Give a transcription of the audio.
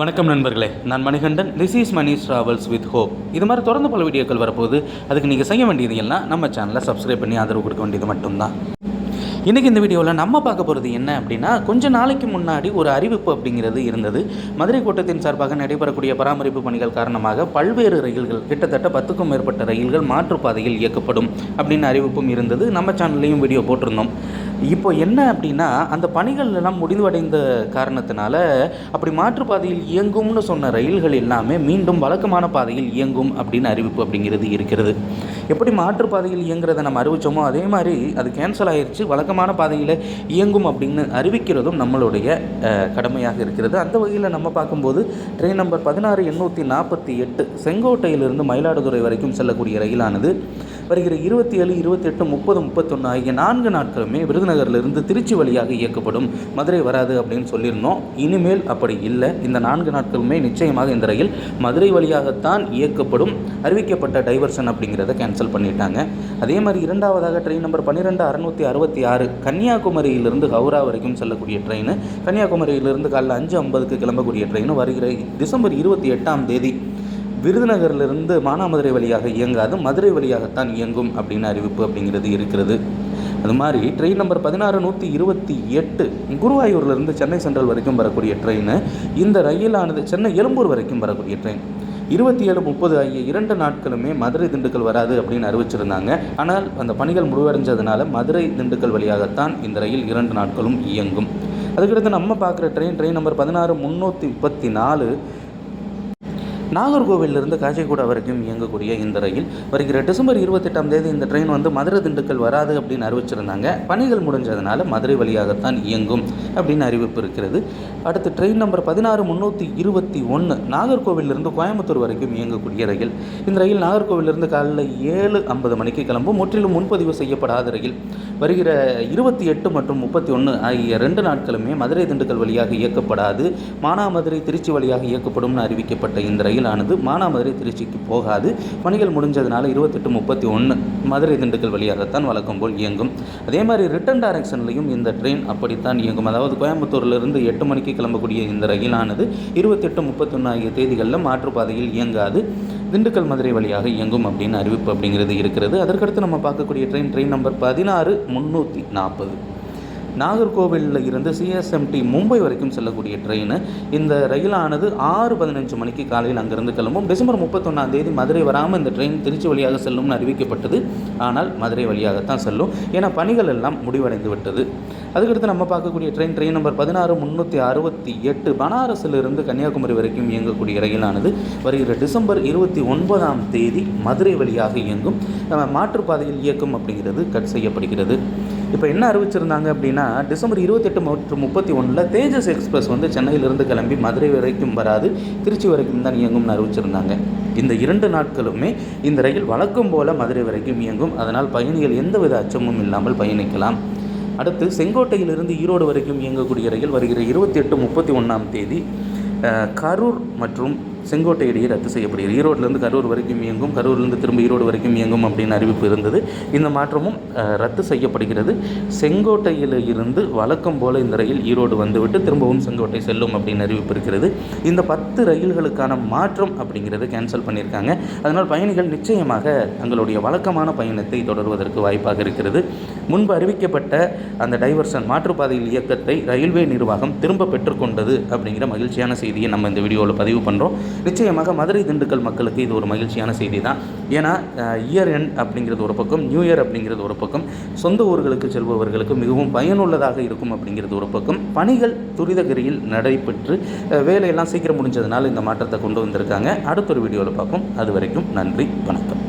வணக்கம் நண்பர்களே. நான் Manikandan. This is Mani travels with hope இது மாதிரி தொடர்ந்து பல வீடியோக்கள் வரப்போகுது. அதுக்கு நீங்கள் செய்ய வேண்டியது எல்லாம் நம்ம சேனலை சப்ஸ்கிரைப் பண்ணி ஆதரவு கொடுக்க வேண்டியது மட்டும்தான். இன்றைக்கி இந்த வீடியோவில் நம்ம பார்க்க போகிறது என்ன அப்படின்னா கொஞ்ச நாளைக்கு முன்னாடி ஒரு அறிவிப்பு அப்படிங்கிறது இருந்தது. மதுரை கூட்டத்தின் சார்பாக நடைபெறக்கூடிய பராமரிப்பு பணிகள் காரணமாக பல்வேறு ரயில்கள் கிட்டத்தட்ட பத்துக்கும் மேற்பட்ட ரயில்கள் மாற்றுப்பாதையில் இயக்கப்படும் அப்படின்னு அறிவிப்பும் இருந்தது. நம்ம சேனல்லையும் வீடியோ போட்டிருந்தோம். இப்போ என்ன அப்படின்னா அந்த பணிகள் எல்லாம் முடிவடைந்த காரணத்தினால அப்படி மாற்றுப்பாதையில் இயங்கும்னு சொன்ன ரயில்கள் எல்லாமே மீண்டும் வழக்கமான பாதையில் இயங்கும் அப்படின்னு அறிவிப்பு அப்படிங்கிறது இருக்கிறது. எப்படி மாற்றுப்பாதையில் இயங்குறதை நம்ம அறிவிச்சோமோ அதே மாதிரி அது கேன்சல் ஆயிடுச்சு வழக்கமான பாதையில் இயங்கும் அப்படின்னு அறிவிக்கிறதும் நம்மளுடைய கடமையாக இருக்கிறது. அந்த வகையில் நம்ம பார்க்கும்போது ட்ரெயின் நம்பர் பதினாறு எண்ணூற்றி நாற்பத்தி எட்டு செங்கோட்டையிலிருந்து மயிலாடுதுறை வரைக்கும் செல்லக்கூடிய ரயிலானது. வருகிற இருபத்தி ஏழு இருபத்தி எட்டு முப்பது முப்பத்தொன்று ஆகிய நான்கு நாட்களுமே விருதுநகர்லேருந்து திருச்சி வழியாக இயக்கப்படும். மதுரை வராது அப்படின்னு சொல்லியிருந்தோம். இனிமேல் அப்படி இல்லை. இந்த நான்கு நாட்களுமே நிச்சயமாக இந்த ரயில் மதுரை வழியாகத்தான் இயக்கப்படும். அறிவிக்கப்பட்ட டைவர்ஷன் அப்படிங்கிறத கேன்சல் பண்ணிட்டாங்க. அதே மாதிரி இரண்டாவதாக ட்ரெயின் நம்பர் பன்னிரெண்டு அறுநூற்றி அறுபத்தி ஆறு கன்னியாகுமரியிலிருந்து ஹவுரா வரைக்கும் செல்லக்கூடிய ட்ரெயின் கன்னியாகுமரியிலிருந்து காலைல அஞ்சு ஐம்பதுக்கு கிளம்பக்கூடிய ட்ரெயின் வருகிற டிசம்பர் இருபத்தி எட்டாம் தேதி விருதுநகர்லேருந்து மானாமதுரை வழியாக இயங்காது மதுரை வழியாகத்தான் இயங்கும் அப்படின்னு அறிவிப்பு அப்படிங்கிறது இருக்கிறது. அது மாதிரி ட்ரெயின் நம்பர் பதினாறு நூற்றி இருபத்தி எட்டு குருவாயூர்லேருந்து சென்னை சென்ட்ரல் வரைக்கும் வரக்கூடிய ட்ரெயின் இந்த ரயிலானது சென்னை எழும்பூர் வரைக்கும் வரக்கூடிய ட்ரெயின் இருபத்தி ஏழு முப்பது ஆகிய இரண்டு நாட்களுமே மதுரை திண்டுக்கல் வராது அப்படின்னு அறிவிச்சிருந்தாங்க. ஆனால் அந்த பணிகள் முடிவடைஞ்சதுனால மதுரை திண்டுக்கல் வழியாகத்தான் இந்த ரயில் இரண்டு நாட்களும் இயங்கும். அதுக்கடுத்து நம்ம பார்க்குற ட்ரெயின் ட்ரெயின் நம்பர் பதினாறு முந்நூற்றி முப்பத்தி நாலு நாகர்கோவிலிருந்து காஞ்சிகுடா வரைக்கும் இயங்கக்கூடிய இந்த ரயில் வருகிற டிசம்பர் இருபத்தெட்டாம் தேதி இந்த ட்ரெயின் வந்து மதுரை திண்டுக்கல் வராது அப்படின்னு அறிவிச்சிருந்தாங்க. பணிகள் முடிஞ்சதுனால மதுரை வழியாகத்தான் இயங்கும் அப்படின்னு அறிவிப்பு இருக்கிறது. அடுத்து ட்ரெயின் நம்பர் பதினாறு முந்நூற்றி இருபத்தி ஒன்று நாகர்கோவிலிருந்து கோயம்புத்தூர் வரைக்கும் இயங்கக்கூடிய ரயில். இந்த ரயில் நாகர்கோவிலிருந்து காலையில் ஏழு ஐம்பது மணிக்கு கிளம்பும். முற்றிலும் முன்பதிவு செய்யப்படாத ரயில். வருகிற இருபத்தி எட்டு மற்றும் முப்பத்தி ஒன்று ஆகிய ரெண்டு நாட்களுமே மதுரை திண்டுக்கல் வழியாக இயக்கப்படாது. மானாமதுரை திருச்சி வழியாக இயக்கப்படும்னு அறிவிக்கப்பட்ட இந்த ரயில் ரயிலானது மானாமதுரை திருச்சிக்கு போகாது. பணிகள் முடிஞ்சதுனால இருபத்தெட்டு முப்பத்தி ஒன்று மதுரை திண்டுக்கல் வழியாகத்தான் வழக்கம் போல் இயங்கும். அதே மாதிரி ரிட்டன் டைரக்ஷன்லையும் இந்த ட்ரெயின் அப்படித்தான் இயங்கும். அதாவது கோயம்புத்தூர்லேருந்து எட்டு மணிக்கு கிளம்பக்கூடிய இந்த ரயிலானது இருபத்தெட்டு முப்பத்தொன்று ஆகிய தேதிகளில் மாற்றுப்பாதையில் இயங்காது. திண்டுக்கல் மதுரை வழியாக இயங்கும் அப்படின்னு அறிவிப்பு அப்படிங்கிறது இருக்கிறது. அதற்கடுத்து நம்ம பார்க்கக்கூடிய ட்ரெயின் ட்ரெயின் நம்பர் பதினாறு முந்நூற்றி நாற்பது. நாகர்கோவிலில் இருந்து சிஎஸ்எம்டி மும்பை வரைக்கும் செல்லக்கூடிய ட்ரெயின் இந்த ரயிலானது ஆறு பதினஞ்சு மணிக்கு காலையில் அங்கிருந்து கிளம்பும். டிசம்பர் முப்பத்தொன்னாம் தேதி மதுரை வராமல் இந்த ட்ரெயின் திருச்சி வழியாக செல்லும்னு அறிவிக்கப்பட்டது. ஆனால் மதுரை வழியாகத்தான் செல்லும். ஏன்னா பணிகள் எல்லாம் முடிவடைந்து விட்டது. அதுக்கடுத்து நம்ம பார்க்கக்கூடிய ட்ரெயின் ட்ரெயின் நம்பர் பதினாறு முந்நூற்றி அறுபத்தி எட்டு. பனாரஸிலிருந்து கன்னியாகுமரி வரைக்கும் இயங்கக்கூடிய ரயிலானது வருகிற டிசம்பர் இருபத்தி ஒன்பதாம் தேதி மதுரை வழியாக இயங்கும். மாற்றுப்பாதையில் இயக்கம் அப்படிங்கிறது கட் செய்யப்படுகிறது. இப்போ என்ன அறிவிச்சிருந்தாங்க அப்படின்னா டிசம்பர் இருபத்தெட்டு மற்றும் முப்பத்தி ஒன்றில் தேஜஸ் எக்ஸ்பிரஸ் வந்து சென்னையிலிருந்து கிளம்பி மதுரை வரைக்கும் வராது திருச்சி வரைக்கும் தான் இயங்கும்னு அறிவிச்சிருந்தாங்க. இந்த இரண்டு நாட்களுமே இந்த ரயில் வழக்கம் போல மதுரை வரைக்கும் இயங்கும். அதனால் பயணிகள் எந்தவித அச்சமும் இல்லாமல் பயணிக்கலாம். அடுத்து செங்கோட்டையிலிருந்து ஈரோடு வரைக்கும் இயங்கக்கூடிய ரயில் வருகிற இருபத்தி எட்டு முப்பத்தி ஒன்றாம் தேதி கரூர் மற்றும் செங்கோட்டை இடையே ரத்து செய்யப்படுகிறது. ஈரோட்டிலேருந்து கரூர் வரைக்கும் இயங்கும் கரூர்லேருந்து திரும்ப ஈரோடு வரைக்கும் இயங்கும் அப்படின்னு அறிவிப்பு இருந்தது. இந்த மாற்றமும் ரத்து செய்யப்படுகிறது. செங்கோட்டையில் இருந்து வழக்கம் போல இந்த ரயில் ஈரோடு வந்துவிட்டு திரும்பவும் செங்கோட்டை செல்லும் அப்படின்னு அறிவிப்பு இருக்கிறது. இந்த பத்து ரயில்களுக்கான மாற்றம் அப்படிங்கிறத கேன்சல் பண்ணியிருக்காங்க. அதனால் பயணிகள் நிச்சயமாக தங்களுடைய வழக்கமான பயணத்தை தொடர்வதற்கு வாய்ப்பாக இருக்கிறது. முன்பு அறிவிக்கப்பட்ட அந்த டைவர்ஷன் மாற்றுப்பாதையில் இயக்கத்தை ரயில்வே நிர்வாகம் திரும்ப பெற்றுக்கொண்டது அப்படிங்கிற மகிழ்ச்சியான செய்தியை நம்ம இந்த வீடியோவில் பதிவு பண்ணுறோம் நிச்சயமாக மதுரை திண்டுக்கல் மக்களுக்கு இது ஒரு மகிழ்ச்சியான செய்தி தான் ஏன்னா இயர் எண்ட் அப்படிங்கிறது ஒரு பக்கம் நியூ இயர் அப்படிங்கிறது ஒரு பக்கம் சொந்த ஊர்களுக்கு செல்பவர்களுக்கு மிகவும் பயனுள்ளதாக இருக்கும் அப்படிங்கிறது ஒரு பக்கம் பணிகள் துரிதகரியில் நடைபெற்று வேலையெல்லாம் சீக்கிரம் முடிஞ்சதுனால இந்த மாற்றத்தை கொண்டு வந்திருக்காங்க. அடுத்த ஒரு வீடியோவில் பார்ப்போம். அது வரைக்கும் நன்றி வணக்கம்.